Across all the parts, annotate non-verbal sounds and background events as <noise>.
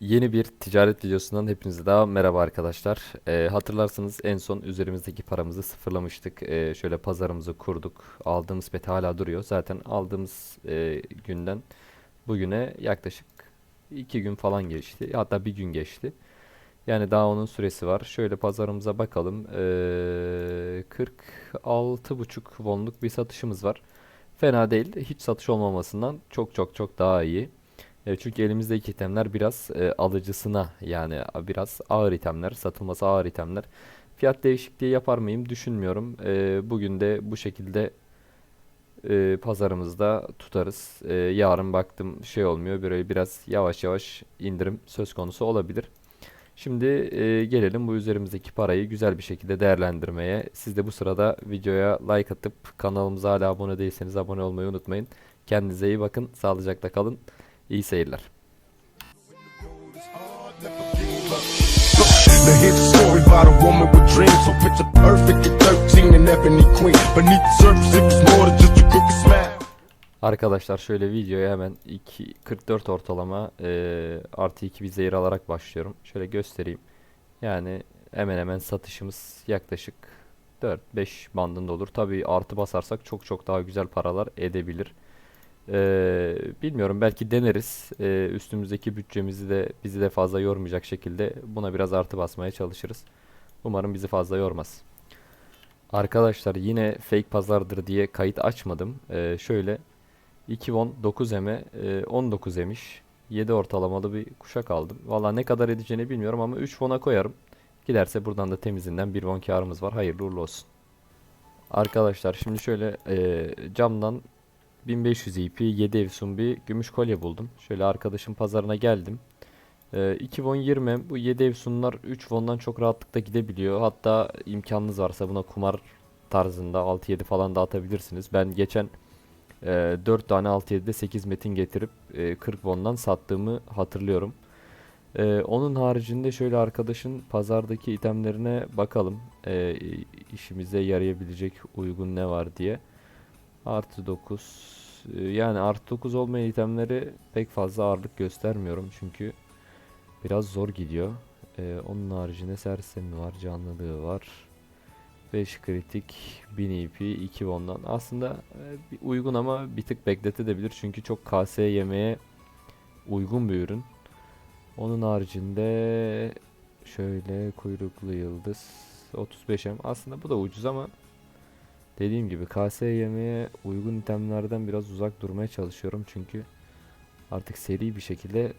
Yeni bir ticaret videosundan hepinize daha merhaba arkadaşlar. Ee, hatırlarsanız en son üzerimizdeki paramızı sıfırlamıştık. Ee, şöyle pazarımızı kurduk. Aldığımız pet hala duruyor. Zaten aldığımız e, günden bugüne yaklaşık iki gün falan geçti. Hatta bir gün geçti. Yani daha onun süresi var. Şöyle pazarımıza bakalım. Ee, 46,5 wonluk bir satışımız var. Fena değil. Hiç satış olmamasından çok çok çok daha iyi. E, çünkü elimizdeki itemler biraz e, alıcısına yani biraz ağır itemler, satılması ağır itemler. Fiyat değişikliği yapar mıyım düşünmüyorum. E, bugün de bu şekilde e, pazarımızda tutarız. E, yarın baktım şey olmuyor. Böyle biraz yavaş yavaş indirim söz konusu olabilir. Şimdi e, gelelim bu üzerimizdeki parayı güzel bir şekilde değerlendirmeye. Siz de bu sırada videoya like atıp kanalımıza hala abone değilseniz abone olmayı unutmayın. Kendinize iyi bakın. Sağlıcakla kalın. İyi seyirler. Here's a story about a woman with dreams So picture perfect at 13 and ebony queen Beneath the surface it was more than just a crooked smile Arkadaşlar şöyle videoya hemen 2 44 ortalama e, artı 2 bir zehir alarak başlıyorum. Şöyle göstereyim. Yani hemen hemen satışımız yaklaşık 4-5 bandında olur. Tabii artı basarsak çok çok daha güzel paralar edebilir. E, bilmiyorum belki deneriz. E, üstümüzdeki bütçemizi de bizi de fazla yormayacak şekilde buna biraz artı basmaya çalışırız. Umarım bizi fazla yormaz. Arkadaşlar yine fake pazardır diye kayıt açmadım. E, şöyle 2 won 9 eme e, 19 emiş. 7 ortalamalı bir kuşak aldım. Valla ne kadar edeceğini bilmiyorum ama 3 won'a koyarım. Giderse buradan da temizinden 1 won karımız var. Hayırlı uğurlu olsun. Arkadaşlar şimdi şöyle e, camdan 1500 EP 7 evsun bir gümüş kolye buldum. Şöyle arkadaşım pazarına geldim. E, 2 won 20 bu 7 evsunlar 3 won'dan çok rahatlıkla gidebiliyor. Hatta imkanınız varsa buna kumar tarzında 6-7 falan dağıtabilirsiniz. Ben geçen e, 4 tane 6-7'de 8 metin getirip e, 40 won'dan sattığımı hatırlıyorum. E, onun haricinde şöyle arkadaşın pazardaki itemlerine bakalım. E, işimize yarayabilecek uygun ne var diye. Artı 9. E, yani artı 9 olmayan itemleri pek fazla ağırlık göstermiyorum çünkü biraz zor gidiyor. E, onun haricinde sersemi var, canlılığı var. 5 kritik, 1000 EP, 2 won'dan. Aslında e, uygun ama bir tık bekletebilir çünkü çok KS yemeye uygun bir ürün. Onun haricinde şöyle kuyruklu yıldız 35M. Aslında bu da ucuz ama dediğim gibi KS yemeye uygun itemlerden biraz uzak durmaya çalışıyorum. Çünkü artık seri bir şekilde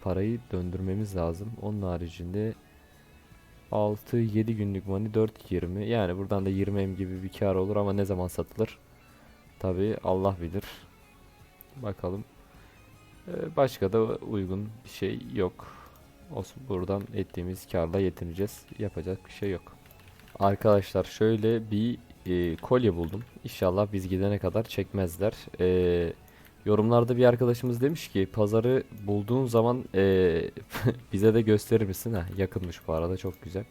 parayı döndürmemiz lazım. Onun haricinde 6-7 günlük money 4.20 yani buradan da 20M gibi bir kar olur ama ne zaman satılır? Tabi Allah bilir. Bakalım. Ee, başka da uygun bir şey yok. Olsun buradan ettiğimiz karla yetineceğiz. Yapacak bir şey yok. Arkadaşlar şöyle bir e, kolye buldum İnşallah biz gidene kadar çekmezler Ee, Yorumlarda bir arkadaşımız demiş ki pazarı bulduğun zaman eee, <laughs> bize de gösterir misin? Ha, yakınmış bu arada çok güzel.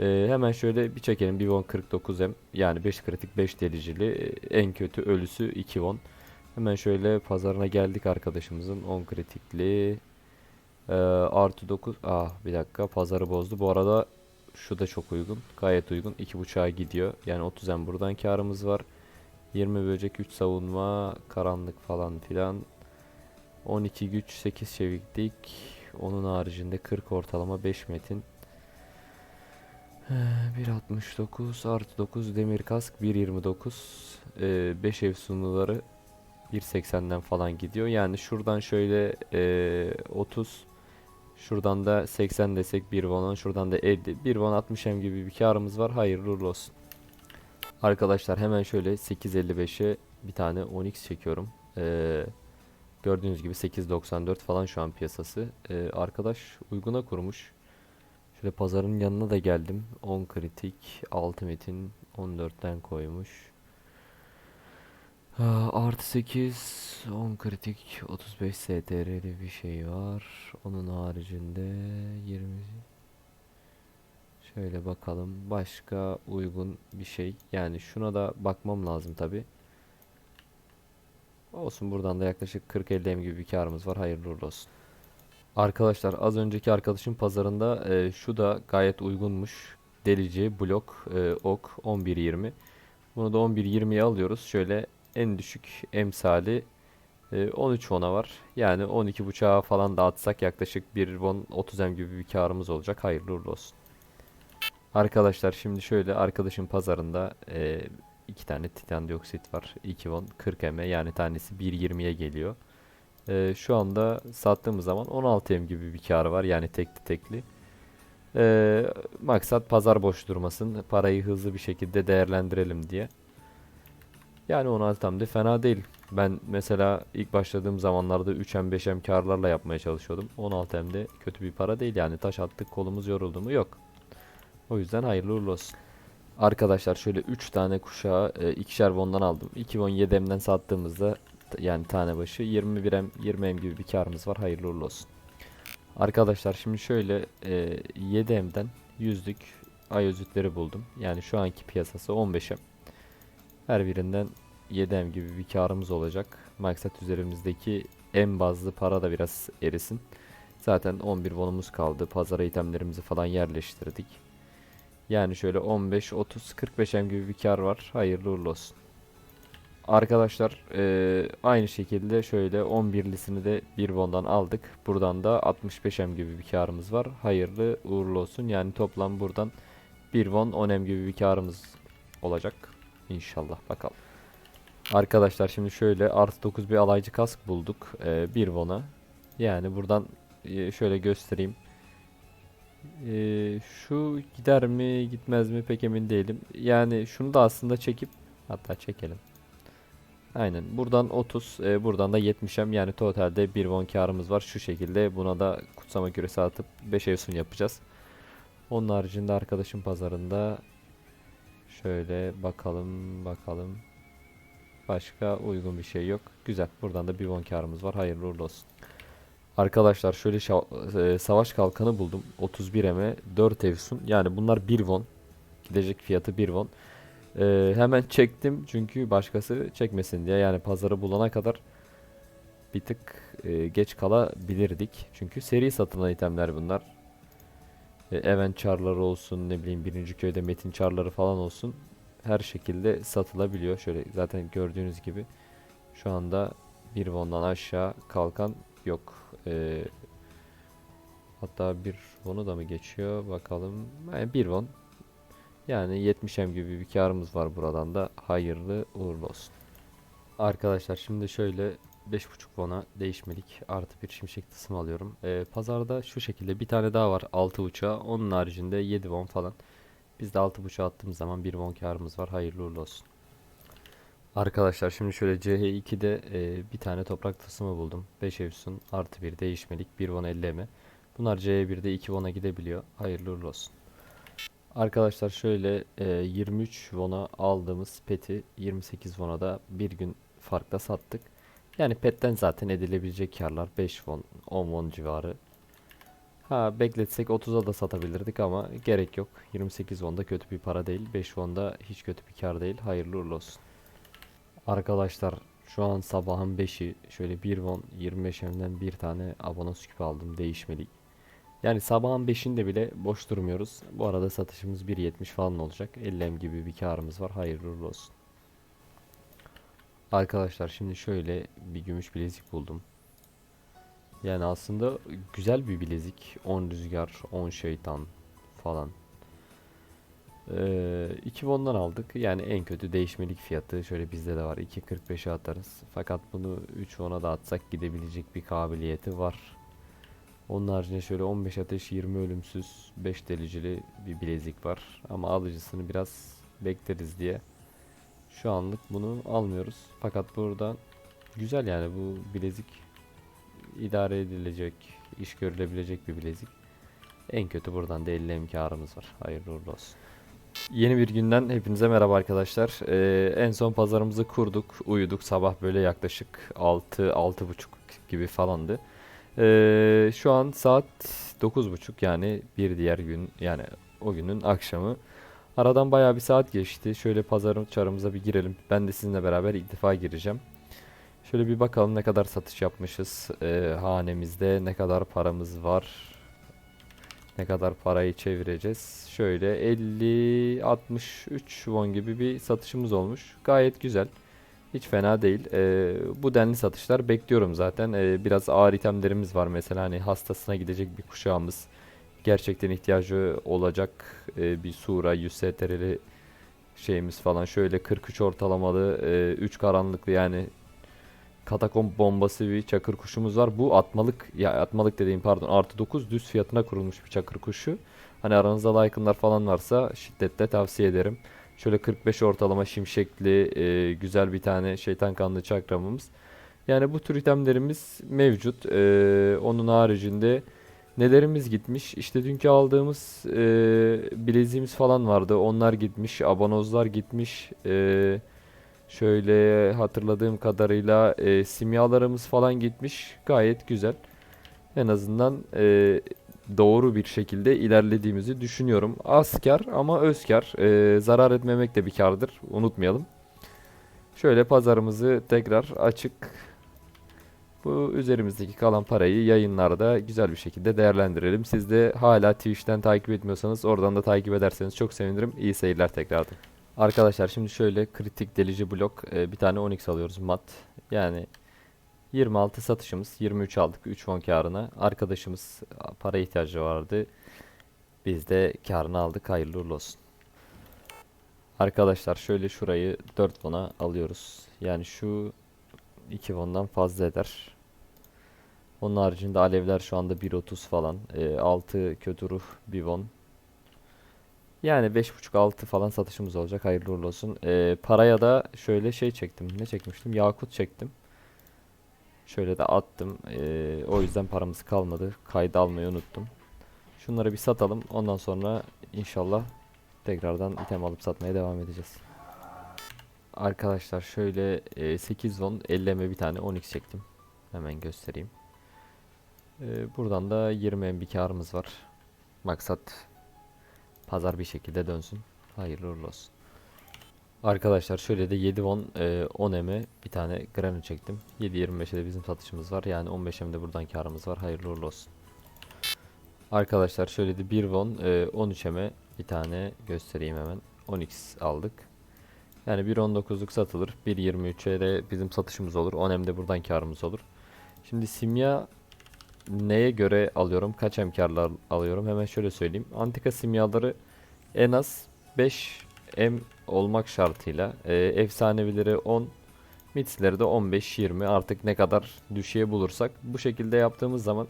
Eee, hemen şöyle bir çekelim. Bir won 49M yani 5 kritik 5 delicili eee, en kötü ölüsü 2 won. Hemen şöyle pazarına geldik arkadaşımızın 10 kritikli eee, artı 9 ah bir dakika pazarı bozdu. Bu arada şu da çok uygun gayet uygun. 2.5'a gidiyor. Yani 30M buradan karımız var. 20 böcek 3 savunma karanlık falan filan. 12 güç 8 çeviklik. Onun haricinde 40 ortalama 5 metin. Ee, 1.69 artı 9 demir kask 1.29 ee, 5 ev sunuları 1.80'den falan gidiyor. Yani şuradan şöyle ee, 30 şuradan da 80 desek 1 won şuradan da 50 1 won 60 hem gibi bir karımız var hayırlı uğurlu olsun Arkadaşlar hemen şöyle 8.55'e bir tane Onyx çekiyorum. Ee, gördüğünüz gibi 8.94 falan şu an piyasası. Ee, arkadaş uyguna kurmuş. Şöyle pazarın yanına da geldim. 10 kritik, 6 metin 14'ten koymuş. Artı 8, 10 kritik, 35 STR'li bir şey var. Onun haricinde 20 Şöyle bakalım. Başka uygun bir şey. Yani şuna da bakmam lazım tabi. Olsun buradan da yaklaşık 40-50 em gibi bir karımız var. Hayırlı uğurlu olsun. Arkadaşlar az önceki arkadaşın pazarında e, şu da gayet uygunmuş. Delici, blok, e, ok 11.20. Bunu da 11.20'ye alıyoruz. Şöyle en düşük emsali e, 13 won'a var. Yani 12.5'a falan dağıtsak yaklaşık 1 won 30 em gibi bir karımız olacak. Hayırlı uğurlu olsun. Arkadaşlar şimdi şöyle arkadaşın pazarında e, iki tane titan dioksit var. 2 won 40 em yani tanesi 1.20'ye geliyor. Ee, şu anda sattığımız zaman 16 M gibi bir karı var yani tekli tekli. Ee, maksat pazar boş durmasın, parayı hızlı bir şekilde değerlendirelim diye. Yani 16 M de fena değil. Ben mesela ilk başladığım zamanlarda 3M 5M karlarla yapmaya çalışıyordum. 16 M de kötü bir para değil yani taş attık kolumuz yoruldu mu yok. O yüzden hayırlı uğurlu olsun. Arkadaşlar şöyle 3 tane kuşağı e, ikişer aldım. 2 won 7 M'den sattığımızda t- yani tane başı 21 M 20 M gibi bir karımız var. Hayırlı uğurlu olsun. Arkadaşlar şimdi şöyle e, 7 M'den yüzlük ay özütleri buldum. Yani şu anki piyasası 15 M. Her birinden 7 M gibi bir karımız olacak. Maksat üzerimizdeki en bazlı para da biraz erisin. Zaten 11 wonumuz kaldı. Pazara itemlerimizi falan yerleştirdik. Yani şöyle 15, 30, 45 M gibi bir kar var. Hayırlı uğurlu olsun. Arkadaşlar eee, aynı şekilde şöyle 11'lisini de bir bondan aldık. Buradan da 65 M gibi bir karımız var. Hayırlı uğurlu olsun. Yani toplam buradan 1 won 10 M gibi bir karımız olacak. İnşallah bakalım. Arkadaşlar şimdi şöyle artı 9 bir alaycı kask bulduk. Eee 1 won'a. Yani buradan eee, şöyle göstereyim. Eee, şu gider mi gitmez mi pek emin değilim. Yani şunu da aslında çekip hatta çekelim. Aynen. Buradan 30, e, buradan da 70'em yani totalde 1 won karımız var. Şu şekilde buna da kutsama küresi atıp 5 evsun yapacağız. Onun haricinde arkadaşım pazarında şöyle bakalım bakalım. Başka uygun bir şey yok. Güzel. Buradan da 1 won karımız var. Hayırlı uğurlu olsun. Arkadaşlar şöyle e, savaş kalkanı buldum. 31 eme 4 evsun. Yani bunlar 1 won. Gidecek fiyatı 1 won. Ee, hemen çektim çünkü başkası çekmesin diye yani pazarı bulana kadar bir tık e, geç kalabilirdik. Çünkü seri satılan itemler bunlar. E, event çarları olsun ne bileyim birinci köyde metin çarları falan olsun her şekilde satılabiliyor. Şöyle zaten gördüğünüz gibi şu anda bir won'dan aşağı kalkan yok. E, hatta bir won'u da mı geçiyor bakalım. Yani bir won yani 70M gibi bir karımız var buradan da hayırlı uğurlu olsun. Arkadaşlar şimdi şöyle 5.5 won'a değişmelik artı bir şimşek tısım alıyorum. Ee, pazarda şu şekilde bir tane daha var 6.5'a onun haricinde 7 won falan. Biz de 6.5'a attığımız zaman 1 won karımız var hayırlı uğurlu olsun. Arkadaşlar şimdi şöyle CH2'de e, bir tane toprak tılsımı buldum. 5 evsun artı bir değişmelik 1 won 50 mi. Bunlar CH1'de 2 won'a gidebiliyor. Hayırlı uğurlu olsun. Arkadaşlar şöyle e, 23 won'a aldığımız peti 28 won'a da bir gün farkla sattık. Yani petten zaten edilebilecek karlar 5 won 10 won civarı. Ha bekletsek 30'a da satabilirdik ama gerek yok. 28 won da kötü bir para değil. 5 won da hiç kötü bir kar değil. Hayırlı uğurlu olsun. Arkadaşlar şu an sabahın 5'i şöyle 1 won 25 emden bir tane abonos küpü aldım değişmelik. Yani sabahın 5'inde bile boş durmuyoruz. Bu arada satışımız 1.70 falan olacak. 50 em gibi bir karımız var. Hayırlı uğurlu olsun. Arkadaşlar şimdi şöyle bir gümüş bilezik buldum. Yani aslında güzel bir bilezik. 10 rüzgar, 10 şeytan falan. Ee, 2 bondan aldık. Yani en kötü değişmelik fiyatı şöyle bizde de var. 2.45'e atarız. Fakat bunu 3 ona da atsak gidebilecek bir kabiliyeti var. Onun haricinde şöyle 15 ateş 20 ölümsüz 5 delicili bir bilezik var. Ama alıcısını biraz bekleriz diye. Şu anlık bunu almıyoruz. Fakat burada güzel yani bu bilezik idare edilecek, iş görülebilecek bir bilezik. En kötü buradan da 50 em karımız var. Hayırlı uğurlu olsun. Yeni bir günden hepinize merhaba arkadaşlar. Ee, en son pazarımızı kurduk, uyuduk. Sabah böyle yaklaşık 6 6.30 gibi falandı. Ee, şu an saat 9.30 yani bir diğer gün yani o günün akşamı. Aradan bayağı bir saat geçti. Şöyle pazarın çarımıza bir girelim. Ben de sizinle beraber ilk defa gireceğim. Şöyle bir bakalım ne kadar satış yapmışız. Ee, hanemizde ne kadar paramız var. Ne kadar parayı çevireceğiz. Şöyle 50 63 won gibi bir satışımız olmuş. Gayet güzel. Hiç fena değil. Ee, bu denli satışlar bekliyorum zaten. Ee, biraz ağır itemlerimiz var mesela hani hastasına gidecek bir kuşağımız. Gerçekten ihtiyacı olacak e, bir sura 100 STR'li şeyimiz falan. Şöyle 43 ortalamalı 3 karanlıklı yani katakomb bombası bir çakır kuşumuz var. Bu atmalık ya atmalık dediğim pardon artı 9 düz fiyatına kurulmuş bir çakır kuşu. Hani aranızda like'ınlar falan varsa şiddetle tavsiye ederim. Şöyle 45 ortalama şimşekli e, güzel bir tane şeytan kanlı çakramımız. Yani bu tür itemlerimiz mevcut. E, onun haricinde nelerimiz gitmiş? İşte dünkü aldığımız e, bileziğimiz falan vardı. Onlar gitmiş. Abanozlar gitmiş. E, şöyle hatırladığım kadarıyla e, simyalarımız falan gitmiş. Gayet güzel. En azından e, doğru bir şekilde ilerlediğimizi düşünüyorum. Az kar ama öz. Ee, zarar etmemek de bir kardır. Unutmayalım. Şöyle pazarımızı tekrar açık. Bu üzerimizdeki kalan parayı yayınlarda güzel bir şekilde değerlendirelim. Siz de hala Twitch'ten takip etmiyorsanız oradan da takip ederseniz çok sevinirim. İyi seyirler tekrardan. Arkadaşlar şimdi şöyle kritik delici blok e, bir tane Onyx alıyoruz mat. Yani 26 satışımız 23 aldık 3 won karına. Arkadaşımız para ihtiyacı vardı. Biz de karını aldık hayırlı uğurlu olsun. Arkadaşlar şöyle şurayı 4 won'a alıyoruz. Yani şu 2 won'dan fazla eder. Onun haricinde alevler şu anda 1.30 falan. E, 6 kötü ruh 1 won. Yani 5.5-6 falan satışımız olacak. Hayırlı uğurlu olsun. E, paraya da şöyle şey çektim. Ne çekmiştim? Yakut çektim. Şöyle de attım. Ee, o yüzden paramız kalmadı. Kayda almayı unuttum. Şunları bir satalım. Ondan sonra inşallah tekrardan item alıp satmaya devam edeceğiz. Arkadaşlar şöyle e, 8 won 50 bir tane 10x çektim. Hemen göstereyim. Ee, buradan da 20 bir karımız var. Maksat pazar bir şekilde dönsün. Hayırlı uğurlu olsun. Arkadaşlar şöyle de 7 won e, 10 eme bir tane granül çektim. 7.25'e de bizim satışımız var. Yani 15 de buradan karımız var. Hayırlı uğurlu olsun. Arkadaşlar şöyle de 1 won e, 13 eme bir tane göstereyim hemen. 10x aldık. Yani 1.19'luk satılır. 1.23'e de bizim satışımız olur. 10 em de buradan karımız olur. Şimdi simya neye göre alıyorum? Kaç em karlar alıyorum? Hemen şöyle söyleyeyim. Antika simyaları en az 5 M olmak şartıyla e, efsanevileri 10 mitsleri de 15-20 artık ne kadar düşüğe bulursak bu şekilde yaptığımız zaman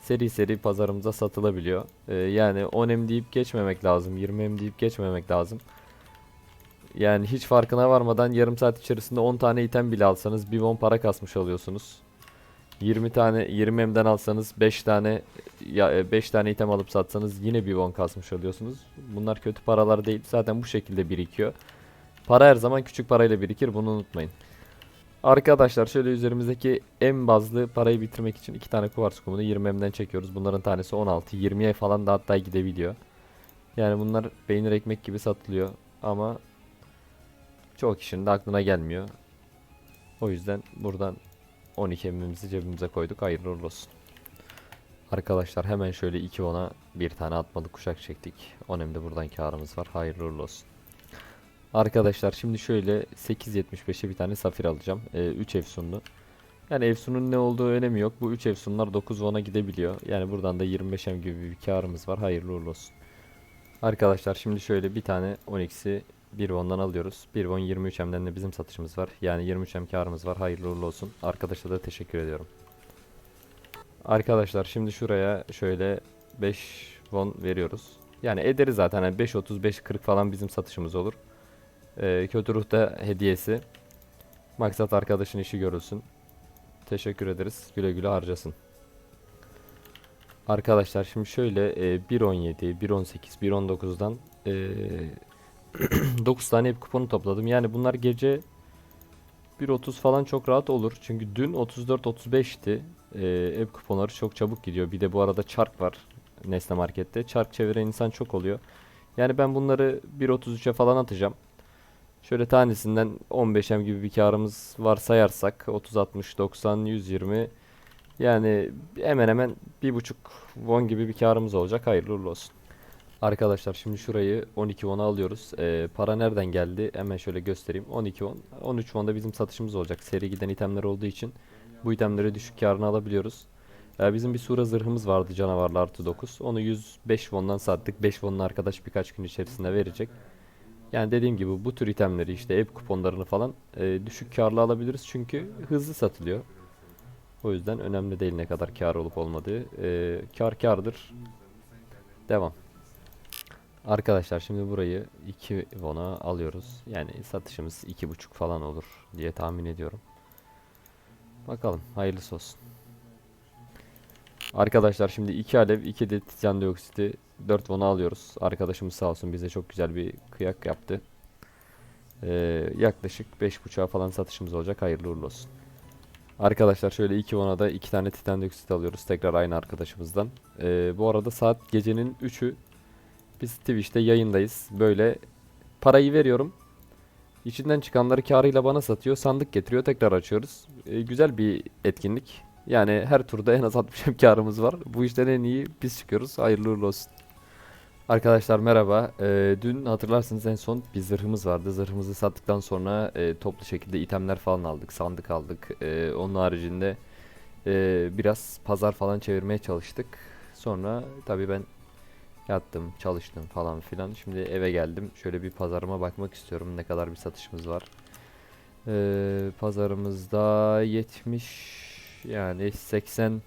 seri seri pazarımıza satılabiliyor. E, yani 10 M deyip geçmemek lazım 20 M deyip geçmemek lazım. Yani hiç farkına varmadan yarım saat içerisinde 10 tane item bile alsanız 1 won para kasmış oluyorsunuz. 20 tane 20 M'den alsanız 5 tane ya 5 tane item alıp satsanız yine bir won kasmış oluyorsunuz. Bunlar kötü paralar değil. Zaten bu şekilde birikiyor. Para her zaman küçük parayla birikir. Bunu unutmayın. Arkadaşlar şöyle üzerimizdeki en bazlı parayı bitirmek için iki tane kuvars kumunu 20 M'den çekiyoruz. Bunların tanesi 16. 20'ye falan da hatta gidebiliyor. Yani bunlar peynir ekmek gibi satılıyor. Ama çoğu kişinin de aklına gelmiyor. O yüzden buradan 12 emimizi cebimize koyduk. Hayırlı uğurlu olsun. Arkadaşlar hemen şöyle 2 ona bir tane atmalı kuşak çektik. 10 emde buradan karımız var. Hayırlı uğurlu olsun. Arkadaşlar şimdi şöyle 8.75'e bir tane safir alacağım. Ee, 3 efsunlu. Yani efsunun ne olduğu önemi yok. Bu 3 efsunlar 9 ona gidebiliyor. Yani buradan da 25 em gibi bir karımız var. Hayırlı uğurlu olsun. Arkadaşlar şimdi şöyle bir tane 12'si 1 won'dan alıyoruz. 1 won 23 emden de bizim satışımız var. Yani 23 em karımız var. Hayırlı uğurlu olsun. Arkadaşa da teşekkür ediyorum. Arkadaşlar şimdi şuraya şöyle 5 won veriyoruz. Yani ederiz zaten. Yani 5.30 5.40 falan bizim satışımız olur. Ee, kötü ruhta hediyesi. Maksat arkadaşın işi görülsün. Teşekkür ederiz. Güle güle harcasın. Arkadaşlar şimdi şöyle e, 1.17, 1.18, 1.19'dan e, <clears throat> 9 tane hep kuponu topladım. Yani bunlar gece 1.30 falan çok rahat olur. Çünkü dün 34-35'ti. Ee, ev kuponları çok çabuk gidiyor. Bir de bu arada çark var Nesne Market'te. Çark çeviren insan çok oluyor. Yani ben bunları 1.33'e falan atacağım. Şöyle tanesinden 15'em gibi bir karımız var sayarsak 30 60 90 120 yani hemen hemen bir buçuk won gibi bir karımız olacak. Hayırlı uğurlu olsun. Arkadaşlar şimdi şurayı 12 won'a alıyoruz. Ee, para nereden geldi? Hemen şöyle göstereyim. 12 won. 13 won'da bizim satışımız olacak. Seri giden itemler olduğu için bu itemleri düşük karını alabiliyoruz. Ee, bizim bir sura zırhımız vardı canavarlı artı 9. Onu 105 won'dan sattık. 5 won'un arkadaş birkaç gün içerisinde verecek. Yani dediğim gibi bu tür itemleri işte ev kuponlarını falan e, düşük karlı alabiliriz. Çünkü hızlı satılıyor. O yüzden önemli değil ne kadar kar olup olmadığı. E, kar kardır. Devam. Arkadaşlar şimdi burayı 2 won'a alıyoruz. Yani satışımız 2.5 falan olur diye tahmin ediyorum. Bakalım hayırlısı olsun. Arkadaşlar şimdi 2 alev 2 de titanyum dioksiti 4 won'a alıyoruz. Arkadaşımız sağ olsun bize çok güzel bir kıyak yaptı. Ee, yaklaşık 5.5'a falan satışımız olacak. Hayırlı uğurlu olsun. Arkadaşlar şöyle 2 won'a da 2 tane titan dioksit alıyoruz. Tekrar aynı arkadaşımızdan. Ee, bu arada saat gecenin 3'ü. Biz Twitch'te yayındayız. Böyle parayı veriyorum. İçinden çıkanları karıyla bana satıyor. Sandık getiriyor. Tekrar açıyoruz. Ee, güzel bir etkinlik. Yani her turda en az 60 hem karımız var. Bu işten en iyi biz çıkıyoruz. Hayırlı uğurlu olsun. Arkadaşlar merhaba. Ee, dün hatırlarsınız en son bir zırhımız vardı. Zırhımızı sattıktan sonra e, toplu şekilde itemler falan aldık. Sandık aldık. Ee, onun haricinde e, biraz pazar falan çevirmeye çalıştık. Sonra tabii ben yattım, çalıştım falan filan. Şimdi eve geldim. Şöyle bir pazarıma bakmak istiyorum. Ne kadar bir satışımız var. Ee, pazarımızda 70 yani 80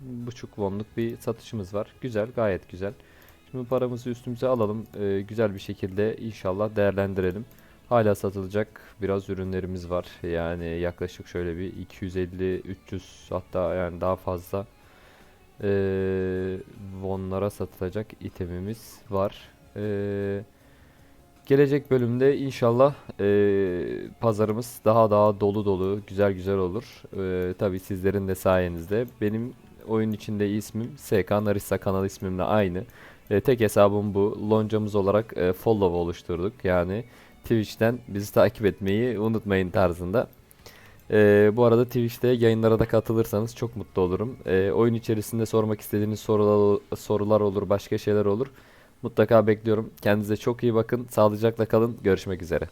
buçuk wonluk bir satışımız var. Güzel, gayet güzel. Şimdi paramızı üstümüze alalım. Ee, güzel bir şekilde inşallah değerlendirelim. Hala satılacak biraz ürünlerimiz var. Yani yaklaşık şöyle bir 250 300 hatta yani daha fazla ee, wonlara satılacak itemimiz var. Ee, gelecek bölümde inşallah ee, pazarımız daha daha dolu dolu, güzel güzel olur. Ee, tabii sizlerin de sayenizde. Benim oyun içinde ismim SK Narissa kanal ismimle aynı. E, tek hesabım bu. Loncamız olarak e, follow oluşturduk. Yani Twitch'ten bizi takip etmeyi unutmayın tarzında. E, bu arada Twitch'te yayınlara da katılırsanız çok mutlu olurum. E, oyun içerisinde sormak istediğiniz sorular, sorular olur, başka şeyler olur. Mutlaka bekliyorum. Kendinize çok iyi bakın. Sağlıcakla kalın. Görüşmek üzere.